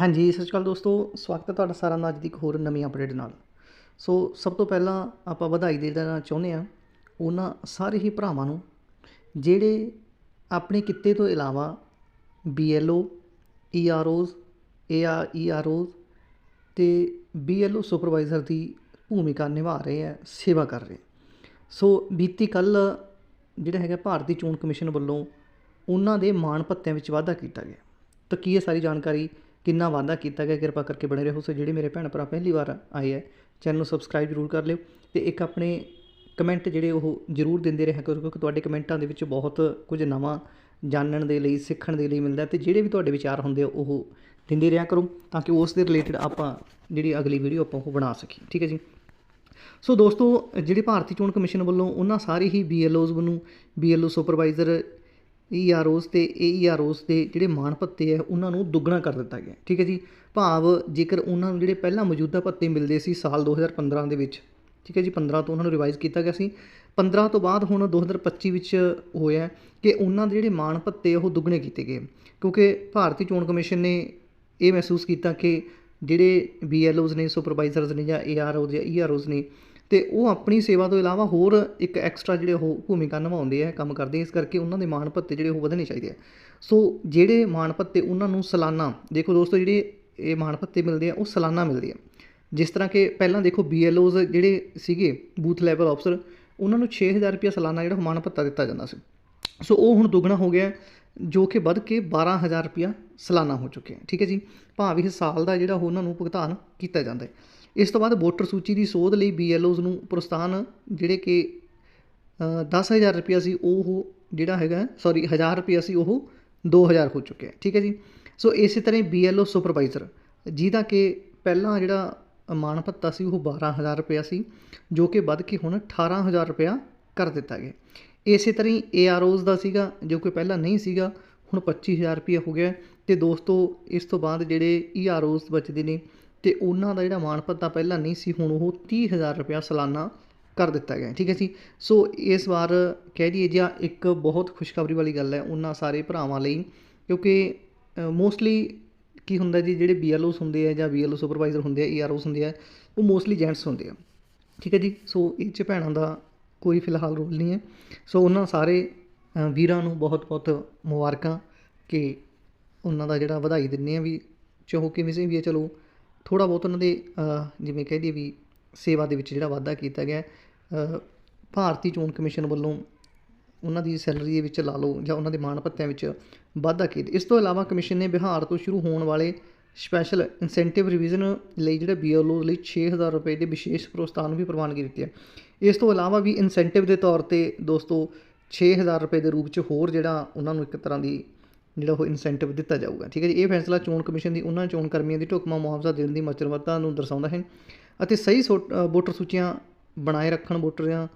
ਹਾਂਜੀ, ਸਤਿ ਸ਼੍ਰੀ ਅਕਾਲ ਦੋਸਤੋ। ਸਵਾਗਤ ਹੈ ਤੁਹਾਡਾ ਸਾਰਿਆਂ ਦਾ ਅੱਜ ਦੀ ਇੱਕ ਹੋਰ ਨਵੀਂ ਅਪਡੇਟ ਨਾਲ। ਸੋ, ਸਭ ਤੋਂ ਪਹਿਲਾਂ ਆਪਾਂ ਵਧਾਈ ਦੇ ਦੇਣਾ ਚਾਹੁੰਦੇ ਹਾਂ। ਉਹਨਾਂ ਸਾਰੇ ਹੀ ਭਰਾਵਾਂ ਨੂੰ, ਜਿਹੜੇ ਆਪਣੇ ਕਿੱਤੇ ਤੋਂ ਇਲਾਵਾ BLO EROs AREROs ਤੇ BLO ਸੁਪਰਵਾਈਜ਼ਰ ਦੀ ਭੂਮਿਕਾ ਨਿਭਾ ਰਹੇ ਹੈ, ਸੇਵਾ ਕਰ ਰਹੇ ਸੋ, ਬੀਤੀ ਕੱਲ ਜਿਹੜਾ ਹੈਗਾ ਭਾਰਤੀ ਚੋਣ ਕਮਿਸ਼ਨ ਵੱਲੋਂ ਉਹਨਾਂ ਦੇ ਮਾਣ ਭੱਤਿਆਂ ਵਿੱਚ ਵਾਧਾ ਕੀਤਾ ਗਿਆ। ਤਾਂ ਕੀ ਇਹ ਸਾਰੀ ਜਾਣਕਾਰੀ ਕਿੰਨਾ ਵਾਧਾ ਕੀਤਾ ਗਿਆ, ਕਿਰਪਾ ਕਰਕੇ ਬਣੇ ਰਹੋ। ਸੋ ਜਿਹੜੇ ਮੇਰੇ ਭੈਣ ਭਰਾ ਪਹਿਲੀ ਵਾਰ ਆਏ ਹੈ ਚੈਨਲ ਨੂੰ ਸਬਸਕ੍ਰਾਈਬ ਜ਼ਰੂਰ ਕਰ ਲਿਓ ਤੇ ਇੱਕ ਆਪਣੇ ਕਮੈਂਟ ਜਿਹੜੇ ਉਹ ਜ਼ਰੂਰ ਦਿੰਦੇ ਰਿਹਾ ਕਰੋ ਕਿਉਂਕਿ ਤੁਹਾਡੇ ਕਮੈਂਟਾਂ ਦੇ ਵਿੱਚ ਬਹੁਤ ਕੁਝ ਨਵਾਂ ਜਾਣਨ ਦੇ ਲਈ, ਸਿੱਖਣ ਦੇ ਲਈ ਮਿਲਦਾ ਤੇ ਜਿਹੜੇ ਵੀ ਤੁਹਾਡੇ ਵਿਚਾਰ ਹੁੰਦੇ ਆ, ਉਹ ਦਿੰਦੇ ਰਿਹਾ ਕਰੋ ਤਾਂ ਕਿ ਉਸ ਦੇ ਰਿਲੇਟਡ ਆਪਾਂ ਜਿਹੜੀ ਅਗਲੀ ਵੀਡੀਓ ਆਪਾਂ ਉਹ ਬਣਾ ਸਕੀਏ। ਠੀਕ ਹੈ ਜੀ? ਸੋ ਦੋਸਤੋ, ਜਿਹੜੇ ਭਾਰਤੀ ਚੋਣ ਕਮਿਸ਼ਨ ਵੱਲੋਂ ਉਹਨਾਂ ਸਾਰੇ ਹੀ BLOs ਨੂੰ BLO supervisor E R Os ਅਤੇ ਏ ਈ ਆਰ ਓਸ ਦੇ ਜਿਹੜੇ ਮਾਣ ਭੱਤੇ ਹੈ, ਉਹਨਾਂ ਨੂੰ ਦੁੱਗਣਾ ਕਰ ਦਿੱਤਾ ਗਿਆ। ਠੀਕ ਹੈ ਜੀ? ਭਾਵ ਜੇਕਰ ਉਹਨਾਂ ਨੂੰ ਜਿਹੜੇ ਪਹਿਲਾਂ ਮੌਜੂਦਾ ਭੱਤੇ ਮਿਲਦੇ ਸੀ ਸਾਲ 2015 ਦੇ ਵਿੱਚ, ਠੀਕ ਹੈ ਜੀ 15 ਤੋਂ ਉਹਨਾਂ ਨੂੰ ਰਿਵਾਈਜ਼ ਕੀਤਾ ਗਿਆ ਸੀ 15 ਤੋਂ ਬਾਅਦ ਹੁਣ 2025 ਵਿੱਚ ਹੋਇਆ ਕਿ ਉਹਨਾਂ ਦੇ ਜਿਹੜੇ ਮਾਣ ਭੱਤੇ ਉਹ ਦੁੱਗਣੇ ਕੀਤੇ ਗਏ। ਕਿਉਂਕਿ ਭਾਰਤੀ ਚੋਣ ਕਮਿਸ਼ਨ ਨੇ ਇਹ ਮਹਿਸੂਸ ਕੀਤਾ ਕਿ ਜਿਹੜੇ ਬੀ ਐੱਲ ਓਜ਼ ਨੇ ਸੁਪਰਵਾਈਜ਼ਰਸ ਨੇ ਜਾਂ ਏ ਆਰ AROs ਜਾਂ ਈ ਆਰ ਓਜ਼ ਨੇ ਅਤੇ ਉਹ ਆਪਣੀ ਸੇਵਾ ਤੋਂ ਇਲਾਵਾ ਹੋਰ ਇੱਕ ਐਕਸਟਰਾ ਜਿਹੜੇ ਉਹ ਭੂਮਿਕਾ ਨਿਭਾਉਂਦੇ ਆ, ਕੰਮ ਕਰਦੇ ਇਸ ਕਰਕੇ ਉਹਨਾਂ ਦੇ ਮਾਣ ਭੱਤੇ ਜਿਹੜੇ ਉਹ ਵਧਣੇ ਚਾਹੀਦੇ ਆ। ਸੋ ਜਿਹੜੇ ਮਾਣ ਭੱਤੇ ਉਹਨਾਂ ਨੂੰ ਸਾਲਾਨਾ, ਦੇਖੋ ਦੋਸਤੋ ਜਿਹੜੇ ਇਹ ਮਾਣ ਭੱਤੇ ਮਿਲਦੇ ਆ, ਉਹ ਸਾਲਾਨਾ ਮਿਲਦੇ ਆ। ਜਿਸ ਤਰ੍ਹਾਂ ਕਿ ਪਹਿਲਾਂ ਦੇਖੋ BLOs ਜਿਹੜੇ ਸੀਗੇ ਬੂਥ ਲੈਵਲ ਅਫਸਰ ਉਹਨਾਂ ਨੂੰ 6000 ਰੁਪਏ ਸਾਲਾਨਾ ਜਿਹੜਾ ਮਾਣ ਭੱਤਾ ਦਿੱਤਾ ਜਾਂਦਾ ਸੀ। ਸੋ ਉਹ ਹੁਣ ਦੁੱਗਣਾ ਹੋ ਗਿਆ, ਜੋ ਕਿ ਵੱਧ ਕੇ 12000 ਰੁਪਇਆ ਸਾਲਾਨਾ ਹੋ ਚੁੱਕਿਆ। ਠੀਕ ਹੈ ਜੀ, ਭਾਵੇਂ ਇਹ ਸਾਲ ਦਾ ਜਿਹੜਾ ਉਹਨਾਂ ਨੂੰ ਭੁਗਤਾਨ ਕੀਤਾ ਜਾਂਦਾ ਹੈ। ਇਸ ਤੋਂ ਬਾਅਦ ਵੋਟਰ ਸੂਚੀ ਦੀ ਸੋਧ ਲਈ BLOs ਨੂੰ ਪ੍ਰਸਥਾਨ ਜਿਹੜੇ ਕਿ 10000 ਰੁਪਇਆ ਸੀ, ਉਹ ਜਿਹੜਾ ਹੈਗਾ ਸੌਰੀ 1000 ਰੁਪਇਆ ਸੀ, ਉਹ 2000 ਹੋ ਚੁੱਕਿਆ ਠੀਕ ਹੈ ਜੀ? ਸੋ ਇਸੇ ਤਰ੍ਹਾਂ BLO ਸੁਪਰਵਾਈਜ਼ਰ ਜਿਹਦਾ ਕਿ ਪਹਿਲਾਂ ਜਿਹੜਾ ਮਾਣ ਭੱਤਾ ਸੀ, ਉਹ 12000 ਰੁਪਇਆ ਸੀ, ਜੋ ਕਿ ਵੱਧ ਕੇ ਹੁਣ 18000 ਰੁਪਇਆ ਕਰ ਦਿੱਤਾ ਗਿਆ ਇਸੇ ਤਰ੍ਹਾਂ ਹੀ AROs ਦਾ ਸੀਗਾ, ਜੋ ਕਿ ਪਹਿਲਾਂ ਨਹੀਂ ਸੀਗਾ, ਹੁਣ 25000 ਰੁਪਇਆ ਹੋ ਗਿਆ ਤੇ ਦੋਸਤੋ, ਇਸ ਤੋਂ ਬਾਅਦ ਜਿਹੜੇ EROs ਬਚਦੇ ਨੇ ਤੇ ਉਹਨਾਂ ਦਾ ਜਿਹੜਾ ਮਾਣ ਭੱਤਾ ਪਹਿਲਾਂ ਨਹੀਂ ਸੀ, ਹੁਣ ਉਹ 30000 ਰੁਪਇਆ ਸਾਲਾਨਾ ਕਰ ਦਿੱਤਾ ਗਿਆ ਠੀਕ ਹੈ ਜੀ? ਸੋ ਇਸ ਵਾਰ ਕਹਿ ਦਈਏ ਜਾਂ ਇੱਕ ਬਹੁਤ ਖੁਸ਼ਖਬਰੀ ਵਾਲੀ ਗੱਲ ਹੈ ਉਹਨਾਂ ਸਾਰੇ ਭਰਾਵਾਂ ਲਈ, ਕਿਉਂਕਿ ਮੋਸਟਲੀ ਕੀ ਹੁੰਦਾ ਜੀ, ਜਿਹੜੇ BLOs ਹੁੰਦੇ ਆ ਜਾਂ BLO ਸੁਪਰਵਾਈਜ਼ਰ ਹੁੰਦੇ ਆ EROs ਹੁੰਦੇ ਆ, ਉਹ ਮੋਸਟਲੀ ਜੈਂਟਸ ਹੁੰਦੇ ਆ, ਠੀਕ ਹੈ ਜੀ? ਸੋ ਇਹ 'ਚ ਭੈਣਾਂ ਦਾ ਕੋਈ ਫਿਲਹਾਲ ਰੋਲ ਨਹੀਂ ਹੈ। ਸੋ ਉਹਨਾਂ ਸਾਰੇ ਵੀਰਾਂ ਨੂੰ ਬਹੁਤ-ਬਹੁਤ ਮੁਬਾਰਕਾਂ ਕਿ ਉਹਨਾਂ ਦਾ ਜਿਹੜਾ ਵਧਾਈ ਦਿੰਦੇ ਆ ਵੀ, ਚਾਹੋ ਕਿਵੇਂ ਵੀ ਹੈ, ਚਲੋ ਥੋੜ੍ਹਾ ਬਹੁਤ ਉਹਨਾਂ ਦੇ ਜਿਵੇਂ ਕਹਿ ਦਈਏ ਵੀ ਸੇਵਾ ਦੇ ਵਿੱਚ ਜਿਹੜਾ ਵਾਧਾ ਕੀਤਾ ਗਿਆ ਭਾਰਤੀ ਚੋਣ ਕਮਿਸ਼ਨ ਵੱਲੋਂ ਉਹਨਾਂ ਦੀ ਸੈਲਰੀ ਦੇ ਵਿੱਚ ਲਾ ਲਓ ਜਾਂ ਉਹਨਾਂ ਦੇ ਮਾਣ ਭੱਤਿਆਂ ਵਿੱਚ ਵਾਧਾ ਕੀਤਾ ਇਸ ਤੋਂ ਇਲਾਵਾ ਕਮਿਸ਼ਨ ਨੇ ਬਿਹਾਰ ਤੋਂ ਸ਼ੁਰੂ ਹੋਣ ਵਾਲੇ ਸਪੈਸ਼ਲ ਇਨਸੈਂਟਿਵ ਰਿਵੀਜ਼ਨ ਲਈ ਜਿਹੜੇ BLO ਲਈ 6000 ਰੁਪਏ ਦੇ ਵਿਸ਼ੇਸ਼ ਪ੍ਰੋਤਸਾਹਨ ਵੀ ਪ੍ਰਵਾਨਗੀ ਦਿੱਤੀ ਹੈ ਇਸ ਤੋਂ ਇਲਾਵਾ ਵੀ ਇਨਸੈਂਟਿਵ ਦੇ ਤੌਰ ਤੇ ਦੋਸਤੋ 6000 ਰੁਪਏ ਦੇ ਰੂਪ 'ਚ ਹੋਰ ਜਿਹੜਾ ਉਹਨਾਂ ਨੂੰ ਇੱਕ ਤਰ੍ਹਾਂ ਦੀ ਜਿਹੜਾ ਉਹ ਇਨਸੈਂਟਿਵ ਦਿੱਤਾ ਜਾਊਗਾ। ਠੀਕ ਹੈ ਜੀ? ਇਹ ਫੈਸਲਾ ਚੋਣ ਕਮਿਸ਼ਨ ਦੀ, ਉਹਨਾਂ ਚੋਣ ਕਰਮੀਆਂ ਦੀ ਢੁਕਮਾ ਮੁਆਵਜ਼ਾ ਦੇਣ ਦੀ ਮਚਰਵਤਾ ਨੂੰ ਦਰਸਾਉਂਦਾ ਹੈ ਅਤੇ ਸਹੀ ਵੋਟਰ ਸੂਚੀਆਂ ਬਣਾਏ ਰੱਖਣ, ਵੋਟਰਾਂ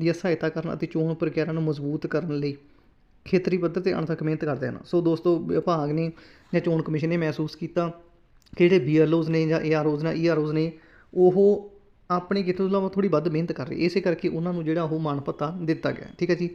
ਦੀ ਸਹਾਇਤਾ ਕਰਨ ਅਤੇ ਚੋਣ ਪ੍ਰਕਿਰਿਆ ਨੂੰ ਮਜ਼ਬੂਤ ਕਰਨ ਲਈ ਖੇਤਰੀ ਪੱਧਰ ਤੇ ਅਣਥੱਕ ਮਿਹਨਤ ਕਰਦੇ ਹਨ। ਸੋ ਦੋਸਤੋ, ਵਿਭਾਗ ਨੇ ਜਾਂ ਚੋਣ ਕਮਿਸ਼ਨ ਨੇ ਮਹਿਸੂਸ ਕੀਤਾ ਕਿ ਜਿਹੜੇ BLOs ਨੇ ਜਾਂ AROs ਨੇ EROs ਨੇ, ਉਹ ਆਪਣੀ ਕਿਤੇ ਤੋਂ ਇਲਾਵਾ ਥੋੜੀ ਵੱਧ ਮਿਹਨਤ ਕਰ ਰਹੇ। ਇਸੇ ਕਰਕੇ ਉਹਨਾਂ ਨੂੰ ਜਿਹੜਾ ਉਹ ਮਾਣ ਭੱਤਾ ਦਿੱਤਾ ਗਿਆ। ਠੀਕ ਹੈ ਜੀ?